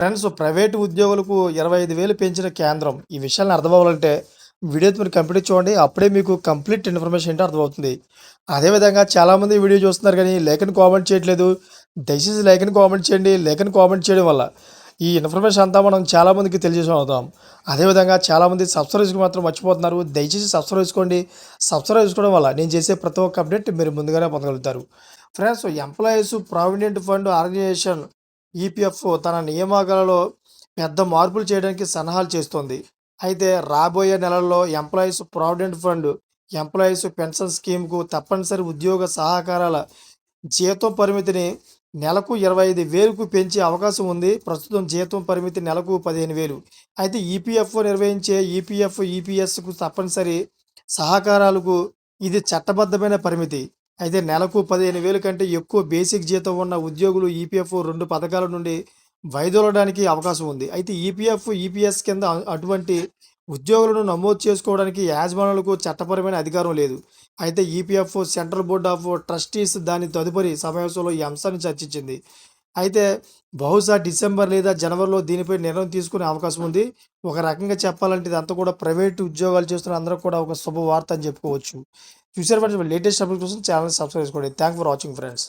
Friends private ఉద్యోగులకు ఇరవై ఐదు వేలు పెంచిన కేంద్రం. ఈ విషయాన్ని అర్థమవ్వాలంటే వీడియో మీరు కంప్లీట్ చూడండి. అప్పుడే మీకు కంప్లీట్ ఇన్ఫర్మేషన్ ఏంటో అర్థమవుతుంది. అదేవిధంగా చాలామంది వీడియో చూస్తున్నారు కానీ లేఖని కామెంట్ చేయట్లేదు. దయచేసి లేఖను కామెంట్ చేయండి. లేఖను కామెంట్ చేయడం వల్ల ఈ ఇన్ఫర్మేషన్ అంతా మనం చాలామందికి తెలియజేసి అవుతాం. అదేవిధంగా చాలామంది సబ్స్క్రైబ్స్కి మాత్రం మర్చిపోతున్నారు. దయచేసి సబ్స్క్రైబ్ చేసుకోండి. సబ్స్క్రైబ్ చేసుకోవడం వల్ల నేను చేసే ప్రతి ఒక్క అప్డేట్ మీరు ముందుగానే పొందగలుగుతారు. Friends employees provident fund organisation EPFO తన నియామకాలలో పెద్ద మార్పులు చేయడానికి సలహాలు చేస్తోంది. అయితే రాబోయే నెలల్లో employees provident fund employees pension స్కీమ్కు తప్పనిసరి ఉద్యోగ సహకారాల జీతం పరిమితిని నెలకు ఇరవై ఐదు వేలకు పెంచే అవకాశం ఉంది. ప్రస్తుతం జీతం పరిమితి నెలకు పదిహేను వేలు. అయితే ఈపీఎఫ్ఓ నిర్వహించే ఈపీఎఫ్ ఈపీఎస్కు తప్పనిసరి సహకారాలకు ఇది చట్టబద్ధమైన పరిమితి. అయితే నెలకు పదిహేను వేల కంటే ఎక్కువ బేసిక్ జీతం ఉన్న ఉద్యోగులు ఈపీఎఫ్ రెండు పథకాల నుండి వైదొలడానికి అవకాశం ఉంది. అయితే ఈపీఎఫ్ ఈపీఎస్ కింద అటువంటి ఉద్యోగులను నమోదు చేసుకోవడానికి యాజమానులకు చట్టపరమైన అధికారం లేదు. అయితే EPF central board of trustees దాని తదుపరి సమావేశంలో ఈ అంశాన్ని చర్చించింది. అయితే బహుశా డిసెంబర్ లేదా జనవరిలో దీనిపై నిర్ణయం తీసుకునే అవకాశం ఉంది. ఒక రకంగా చెప్పాలంటే ఇదంతా కూడా ప్రైవేట్ ఉద్యోగాలు చేస్తున్న అందరూ కూడా ఒక శుభవార్త అని చెప్పుకోవచ్చు. చూసారు ఫ్రెండ్స్ లేటెస్ట్ అప్డేట్ కోసం ఛానల్ సబ్స్క్రైబ్ చేసుకోండి. Thank for watching friends.